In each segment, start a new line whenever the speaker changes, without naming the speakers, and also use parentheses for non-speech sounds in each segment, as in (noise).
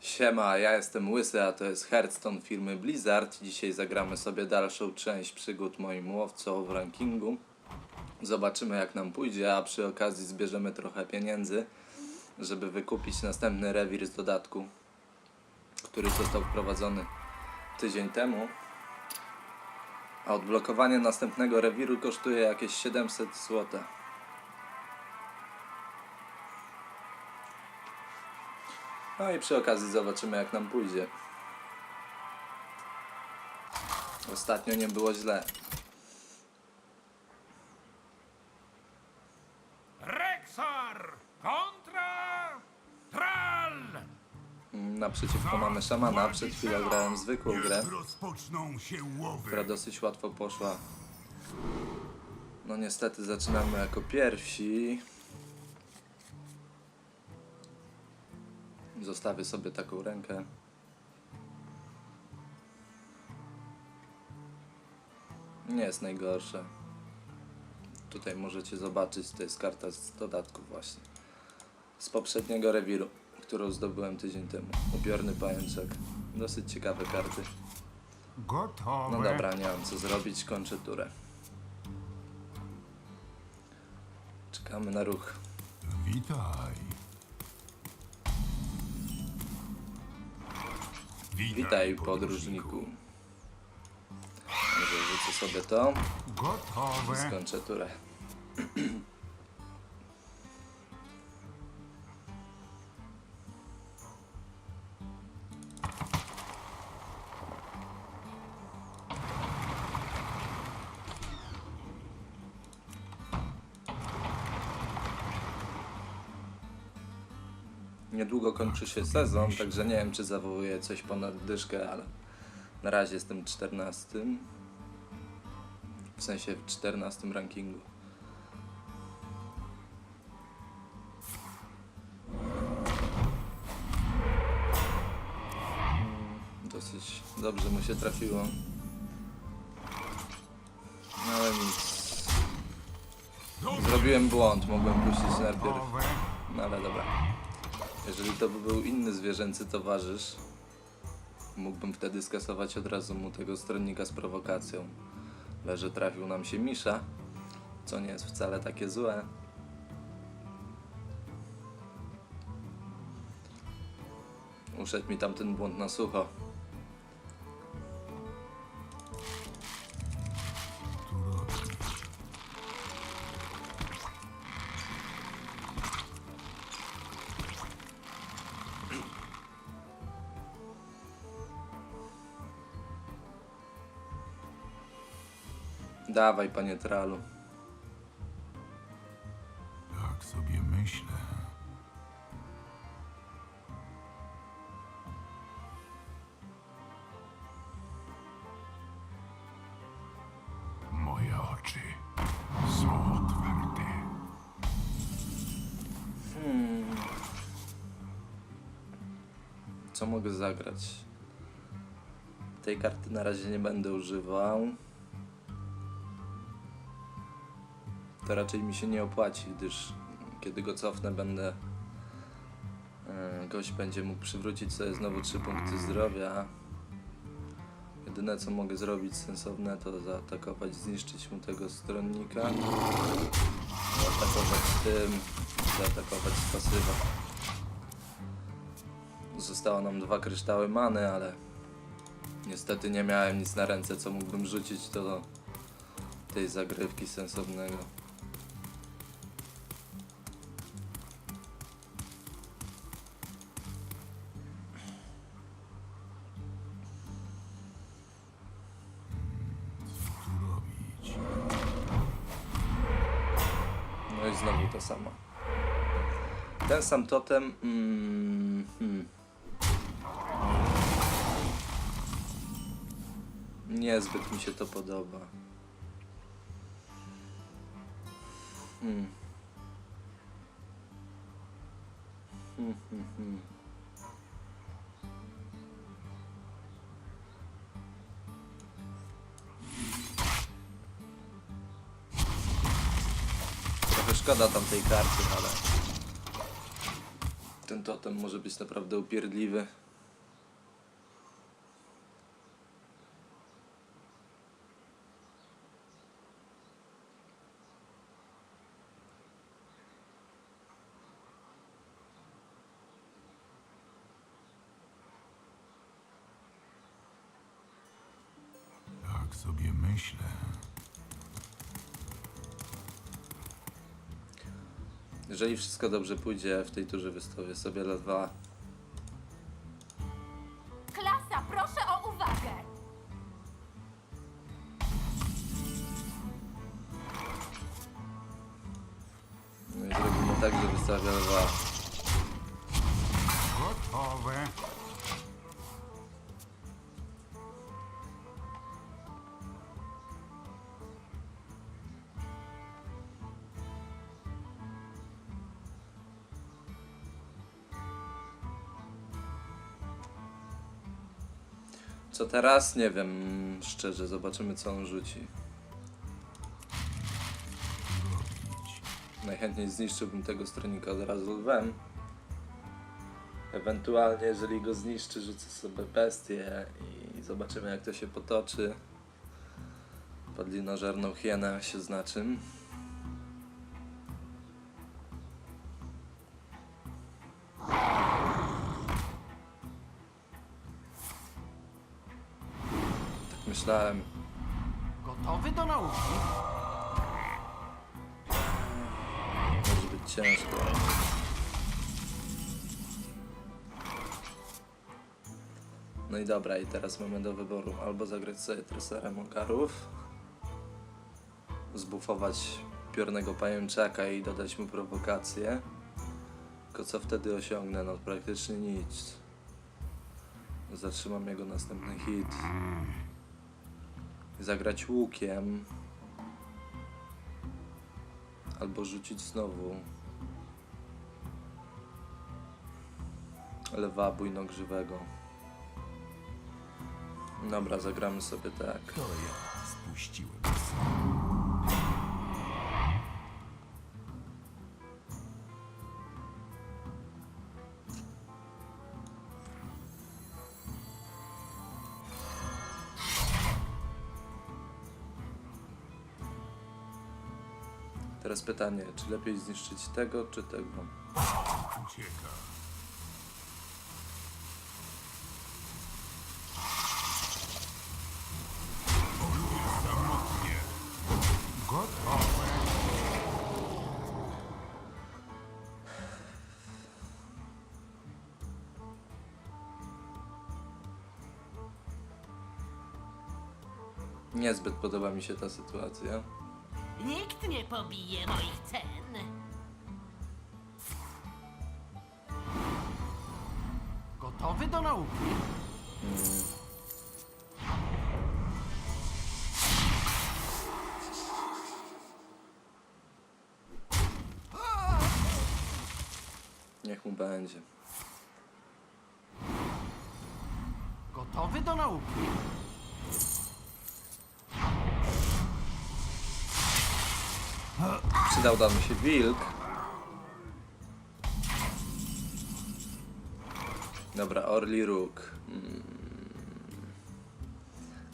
Siema, ja jestem Łysy, a to jest Hearthstone firmy Blizzard. Dzisiaj zagramy sobie dalszą część przygód moim łowcą w rankingu. Zobaczymy jak nam pójdzie, a przy okazji zbierzemy trochę pieniędzy, żeby wykupić następny rewir z dodatku, który został wprowadzony tydzień temu. A odblokowanie następnego rewiru kosztuje jakieś 700 zł. No i przy okazji zobaczymy jak nam pójdzie. Ostatnio nie było źle.
Rexar kontra Tral!
Naprzeciwko mamy szamana. Przed chwilą grałem zwykłą grę,
Niech rozpoczną się łowy.
która dosyć łatwo poszła. No niestety zaczynamy jako pierwsi. Zostawię sobie taką rękę. Nie jest najgorsze. Tutaj możecie zobaczyć, to jest karta z dodatków właśnie. Z poprzedniego rewiru, którą zdobyłem tydzień temu. Upiorny pajączek. Dosyć ciekawe karty.
Gotowe.
No dobra, nie mam co zrobić, kończę turę. Czekamy na ruch.
Witaj.
Witaj podróżniku. Może rzucę sobie to i
Gotowe.
skończę turę. (clears throat) Niedługo kończy się sezon, także nie wiem czy zawołuję coś ponad dyszkę, ale na razie jestem 14. W sensie w 14 rankingu. Mm, Dosyć dobrze mu się trafiło. No ale nic. Zrobiłem błąd, mogłem puścić najpierw. No ale dobra. Jeżeli to by był inny zwierzęcy towarzysz, mógłbym wtedy skasować od razu mu tego stronnika z prowokacją. Ale że trafił nam się Misza, co nie jest wcale takie złe. Uszedł mi tam ten błąd na sucho. Dawaj, panie Tralu.
Tak sobie myślę. Moje oczy są otwarte.
Co mogę zagrać? Tej karty na razie nie będę używał. To raczej mi się nie opłaci, gdyż kiedy go cofnę będę e, gość będzie mógł przywrócić sobie znowu 3 punkty zdrowia. Jedyne co mogę zrobić sensowne to zaatakować, zniszczyć mu tego stronnika. Zaatakować tym, zaatakować z pasywa. Zostało nam dwa kryształy many, ale niestety nie miałem nic na ręce, co mógłbym rzucić do tej zagrywki sensownego. Znowu to samo. Ten sam totem. Mm, hmm. Niezbyt mi się to podoba. Hmm. Hmm, hmm, hmm. Szkoda tamtej karty, no ale... Ten totem może być naprawdę upierdliwy.
Tak sobie myślę.
Jeżeli wszystko dobrze pójdzie, w tej turze wystawię sobie lewa. Teraz? Nie wiem, szczerze, zobaczymy co on rzuci. Najchętniej zniszczyłbym tego stronnika od razu lwem. Ewentualnie, jeżeli go zniszczy, rzucę sobie bestię i zobaczymy jak to się potoczy. Padlinożerną hienę się znaczy. Myślałem.
Gotowy do nauki?
Może być ciężko. No i dobra, i teraz mamy do wyboru albo zagrać sobie treserem okarów, zbufować piornego pajęczaka i dodać mu prowokację. Tylko co wtedy osiągnę? No praktycznie nic. Zatrzymam jego następny hit. Zagrać łukiem. Albo rzucić znowu. Lewa bujnogrzywego. Dobra, zagramy sobie tak.
To ja spuściłem
pytanie, czy lepiej zniszczyć tego, czy tego?
Ucieka.
Niezbyt podoba mi się ta sytuacja.
Nikt nie pobije moich cen.
Przydał nam się wilk. Dobra, Orli Róg. Mm.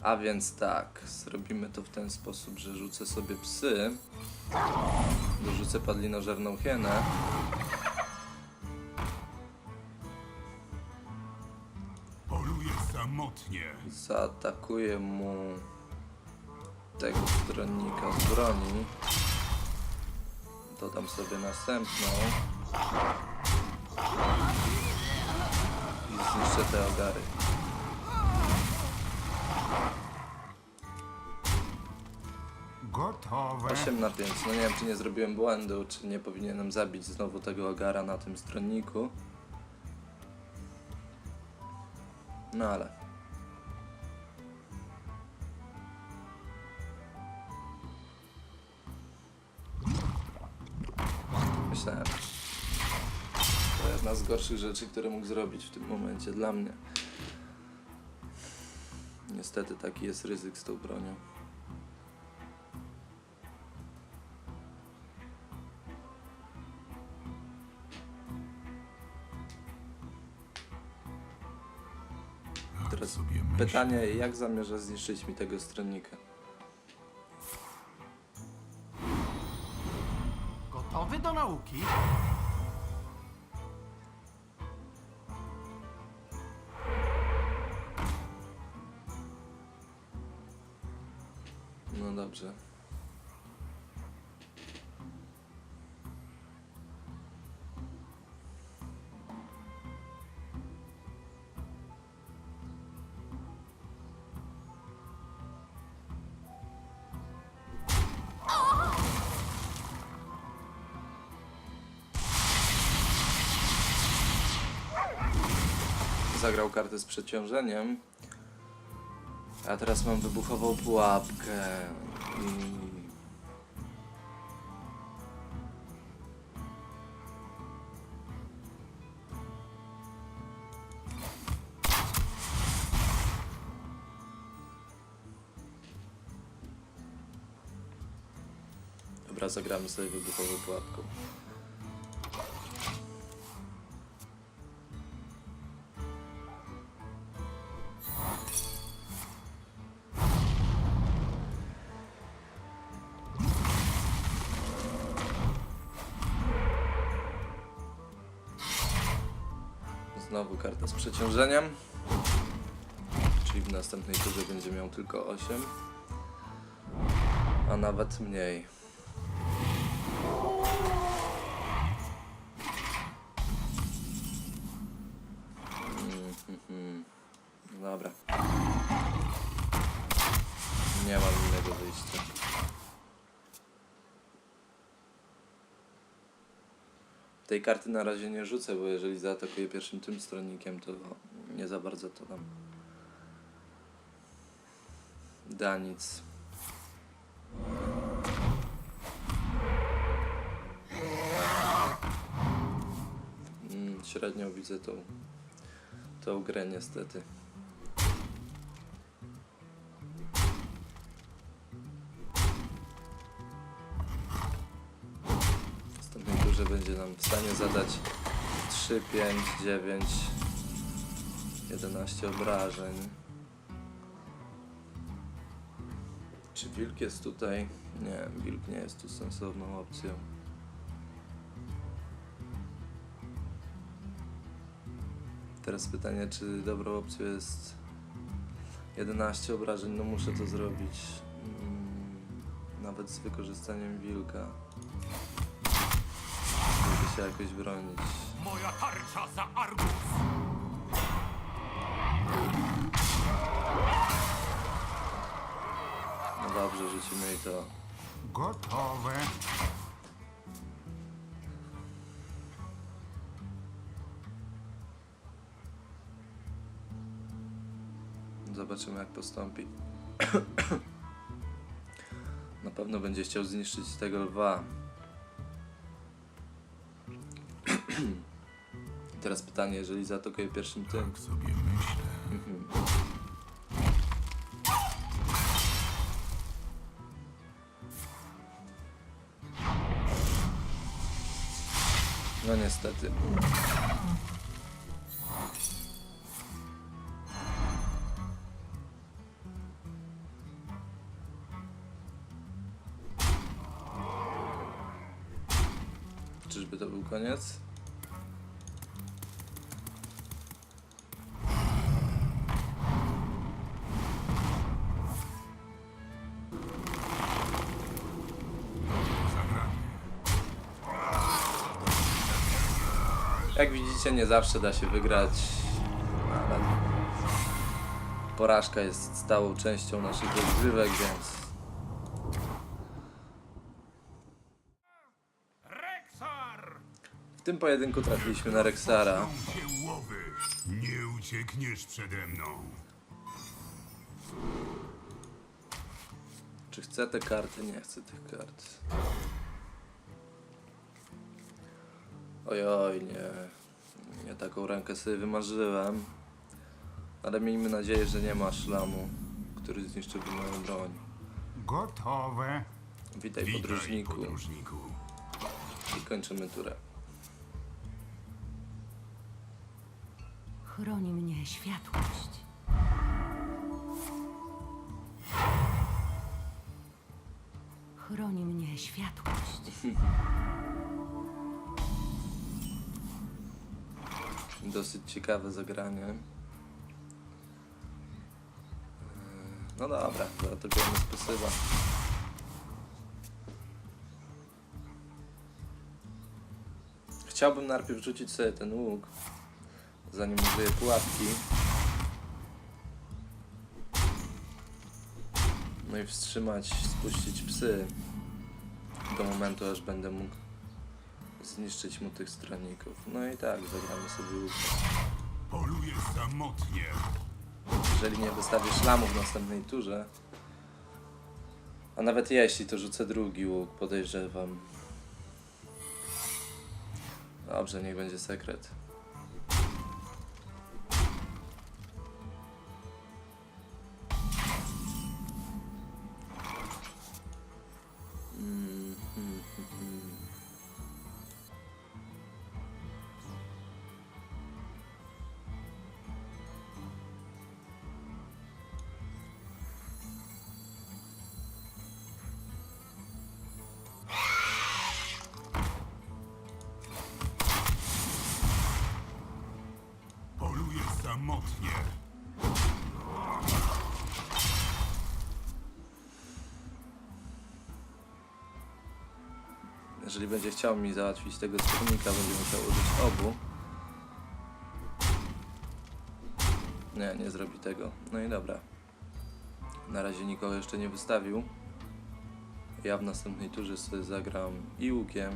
A więc tak, zrobimy to w ten sposób, że rzucę sobie psy. Dorzucę padlinożerną hienę.
Poluję samotnie.
Zaatakuję mu tego stronnika z broni. Dodam sobie następną. I zniszczę te ogary.
Gotowe.
8 na 5. No nie wiem, czy nie zrobiłem błędu, czy nie powinienem zabić znowu tego ogara na tym stronniku. No ale. Myślałem. To jedna z gorszych rzeczy, które mógł zrobić w tym momencie dla mnie. Niestety taki jest ryzyk z tą bronią. Teraz. Pytanie, jak zamierza zniszczyć mi tego stronnika? Zagrał kartę z przeciążeniem. A teraz mam wybuchową pułapkę. I... Dobra, zagramy sobie wybuchową pułapką. Znowu karta z przeciążeniem. Czyli w następnej turze będzie miał tylko 8. A nawet mniej. Mm, mhm. Dobra. Nie mam innego wyjścia. Tej karty na razie nie rzucę, bo jeżeli zaatakuję pierwszym tym stronnikiem, to nie za bardzo to nam da nic. Mm, średnio widzę tą, tą grę niestety. Będzie nam w stanie zadać 3, 5, 9, 11 obrażeń. Czy wilk jest tutaj? Nie, wilk nie jest tu sensowną opcją. Teraz pytanie, czy dobrą opcją jest 11 obrażeń? No muszę to zrobić. Mm, Nawet z wykorzystaniem wilka. Się jakoś bronić.
Moja tarcza za Argus!
No dobrze, rzucimy i to.
Gotowe.
Zobaczymy jak postąpi. (coughs) Na pewno będzie chciał zniszczyć tego lwa. Teraz pytanie, jeżeli zaatakuje pierwszym tym.
Tak sobie myślę.
No niestety. Czyżby to był koniec? Jak widzicie, nie zawsze da się wygrać, ale porażka jest stałą częścią naszych rozgrywek, więc w tym pojedynku trafiliśmy na Rexara.
Nie uciekniesz przede mną.
Czy chcę te karty? Nie chcę tych kart. Ojoj, nie. Taką rękę sobie wymarzyłem. Ale miejmy nadzieję, że nie ma szlamu, który zniszczyłby moją broń.
Gotowe.
Witaj,
Witaj,
podróżniku.
podróżniku.
I kończymy turę.
Chroni mnie światłość. Chroni mnie światłość. (laughs)
Dosyć ciekawe zagranie. E, no dobra, zaatakujemy z pasywa. Chciałbym najpierw rzucić sobie ten łuk, zanim użyję pułapki. No i wstrzymać, spuścić psy do momentu, aż będę mógł zniszczyć mu tych stronników. No i tak, zagramy sobie łuk.
Poluje samotnie.
Jeżeli nie wystawię szlamu w następnej turze, a nawet jeśli, to rzucę drugi łuk, podejrzewam. Dobrze, niech będzie sekret. Jeżeli będzie chciał mi załatwić tego stronnika, będzie musiał użyć obu. Nie, nie zrobi tego. No i dobra. Na razie nikogo jeszcze nie wystawił. Ja w następnej turze sobie zagram i łukiem,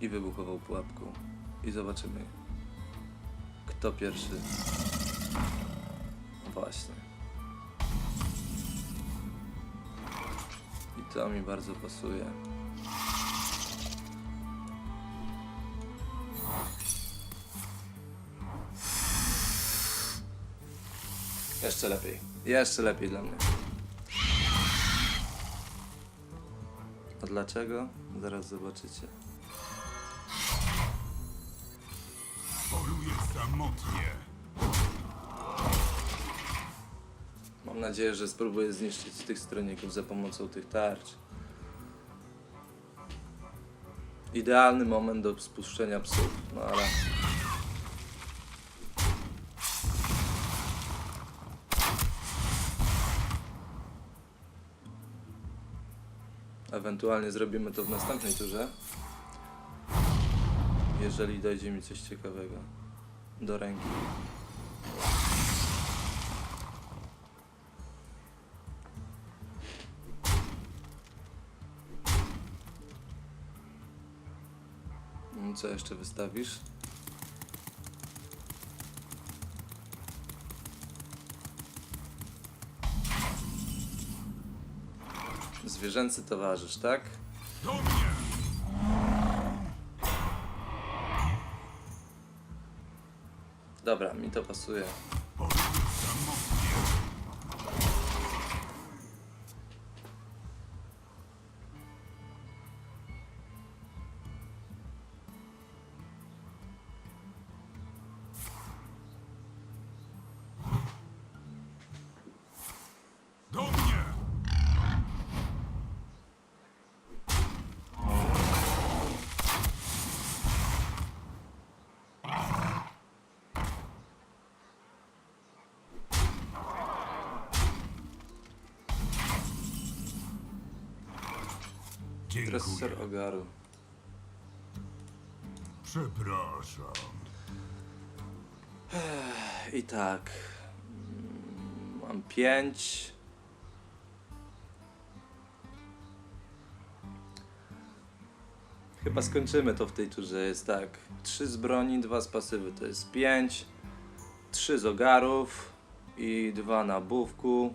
i wybuchową pułapką. I zobaczymy, kto pierwszy. Właśnie. I to mi bardzo pasuje. Jeszcze lepiej. Jeszcze lepiej dla mnie. A dlaczego? Zaraz zobaczycie.
Poluje samotnie.
Mam nadzieję, że spróbuję zniszczyć tych stronników za pomocą tych tarcz. Idealny moment do spuszczenia psów, no ale... Ewentualnie zrobimy to w następnej turze. Jeżeli dojdzie mi coś ciekawego do ręki. Co jeszcze wystawisz? Zwierzęcy towarzysz, tak?
Do mnie!
Dobra, mi to pasuje. Ogaru.
Przepraszam.
I tak. mm, Mam pięć. Chyba skończymy to w tej turze. Jest tak. Trzy z broni, dwa z pasywy to jest pięć. Trzy z ogarów i dwa na bówku.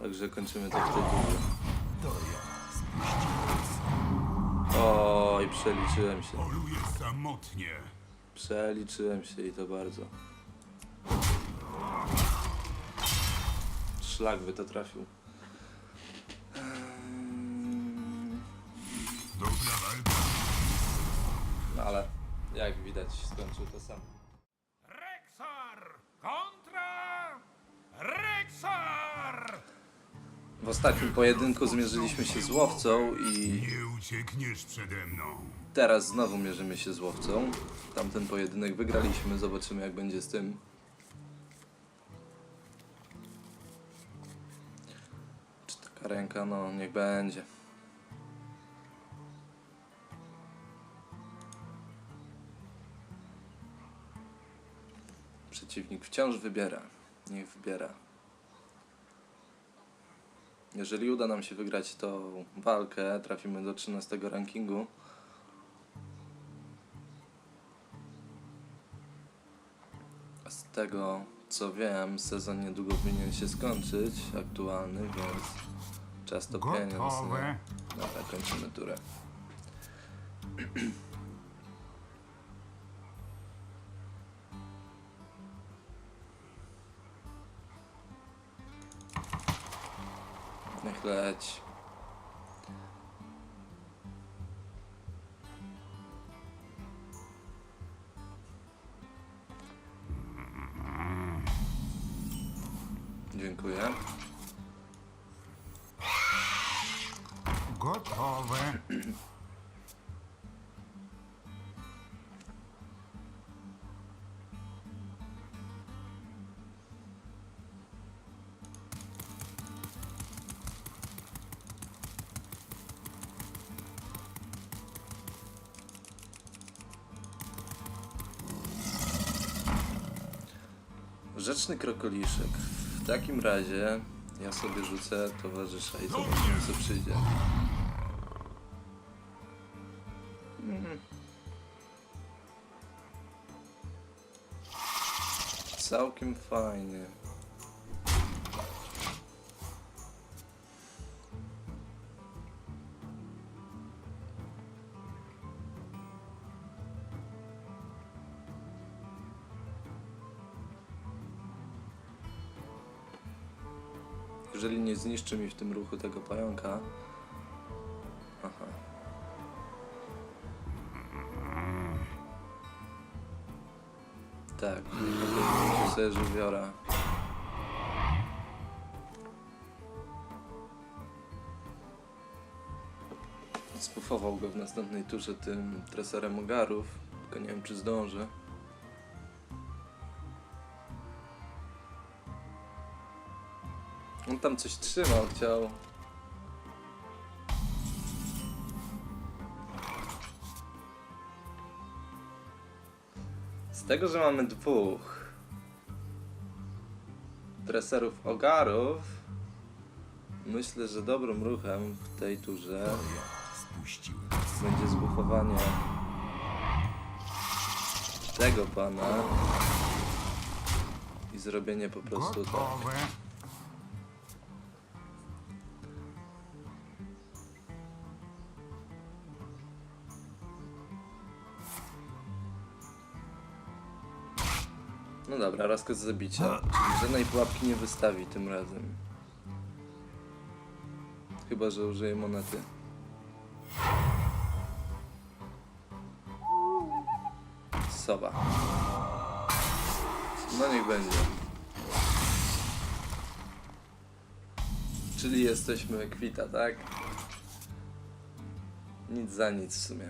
Także kończymy to w tej turze. Przeliczyłem się.
Poluje samotnie.
Przeliczyłem się i to bardzo. Szlak by to trafił.
Dobra walka.
No ale jak widać skończył to sam.
Rexar kontra Rexar!
W ostatnim pojedynku zmierzyliśmy się z łowcą i
Nie uciekniesz przede mną.
teraz znowu mierzymy się z łowcą. Tamten pojedynek wygraliśmy, zobaczymy jak będzie z tym. Czy taka ręka? No, niech będzie. Przeciwnik wciąż wybiera. Niech wybiera. Jeżeli uda nam się wygrać tą walkę, trafimy do 13 rankingu. Z tego co wiem, sezon niedługo powinien się skończyć, aktualny, więc czas topienia.
Gotowe.
Dobra, kończymy turę. (clears throat) Niech Rzeczny krokoliszek. W takim razie ja sobie rzucę towarzysza i zobaczymy co przyjdzie. Mhm. Całkiem fajnie. Zniszczy mi w tym ruchu tego pająka. Aha. Tak, muszę sobie żywiora. Spufował go w następnej turze tym treserem ogarów, tylko nie wiem czy zdąży. On tam coś trzymał, chciał. Z tego, że mamy dwóch treserów ogarów, myślę, że dobrym ruchem w tej turze będzie zbufowanie tego pana i zrobienie po prostu tak. No dobra, rozkaz zabicia. Czyli żadnej pułapki nie wystawi tym razem. Chyba, że użyje monety. Soba. No niech będzie. Czyli jesteśmy kwita, tak? Nic za nic w sumie.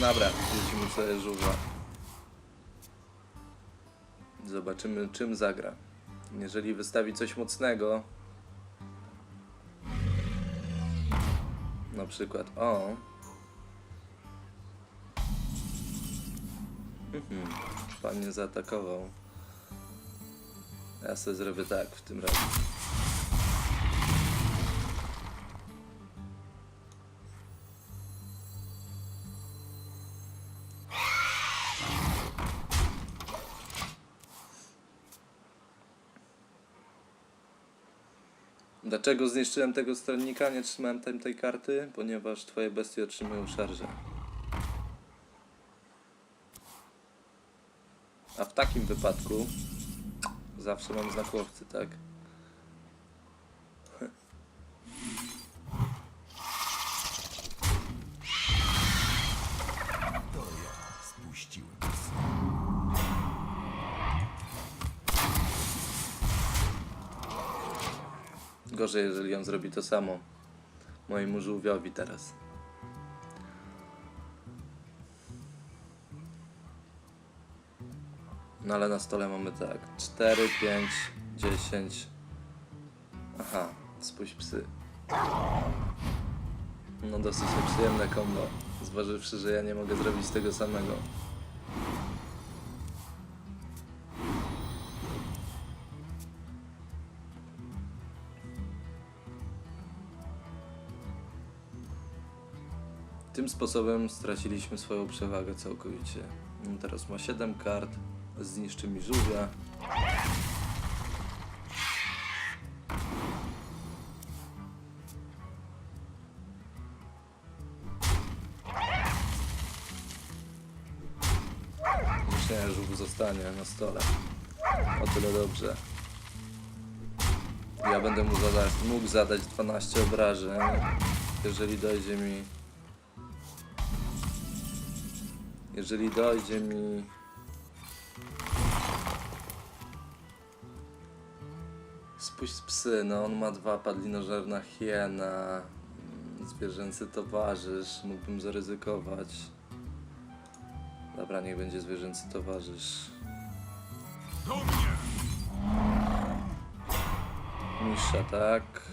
Dobra, wrócimy sobie żółwa. Zobaczymy czym zagra. Jeżeli wystawi coś mocnego, na przykład o. Mhm, pan nie zaatakował. Ja sobie zrobię tak w tym razie. Dlaczego zniszczyłem tego stronnika, nie trzymałem tam tej karty? Ponieważ twoje bestie otrzymują szarże. A w takim wypadku zawsze mam znak łowcy, tak? Gorzej, jeżeli on zrobi to samo mojemu żółwiowi teraz. No ale na stole mamy tak 4, 5, 10. Aha, spuść psy. No dosyć nieprzyjemne kombo, zważywszy, że ja nie mogę zrobić tego samego. Sposobem straciliśmy swoją przewagę całkowicie. On teraz ma 7 kart, zniszczy mi żółwia. Myślę, że żółw zostanie na stole. O tyle dobrze. Ja będę mu zadać, mógł zadać 12 obrażeń, jeżeli dojdzie mi... Jeżeli dojdzie mi... Spuść psy, no on ma dwa, padlinożerna hiena, mm, zwierzęcy towarzysz, mógłbym zaryzykować. Dobra, niech będzie zwierzęcy towarzysz. Misza, tak?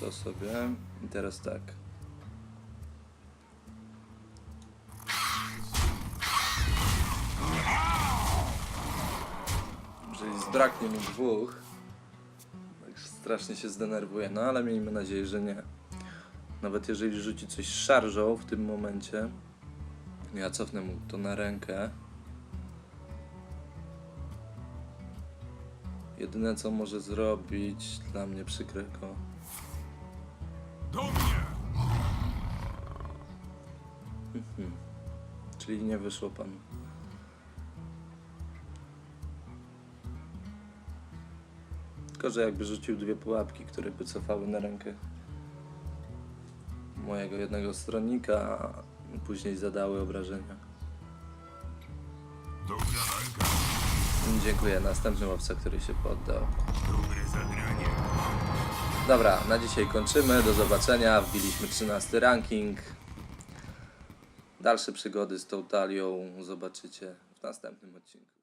To sobie. I teraz tak. Jeżeli zbraknie mi dwóch, tak strasznie się zdenerwuję, no ale miejmy nadzieję, że nie. Nawet jeżeli rzuci coś szarżą w tym momencie, ja cofnę mu to na rękę. Jedyne co może zrobić dla mnie przykrego.
Do mnie!
Czyli nie wyszło panu. Tylko, że jakby rzucił dwie pułapki, które by cofały na rękę mojego jednego stronnika, a później zadały obrażenia.
Dobra walka.
Dziękuję. Następny łowca, który się poddał.
Dobre zagranie.
Dobra, na dzisiaj kończymy. Do zobaczenia. Wbiliśmy 13 ranking. Dalsze przygody z tą talią zobaczycie w następnym odcinku.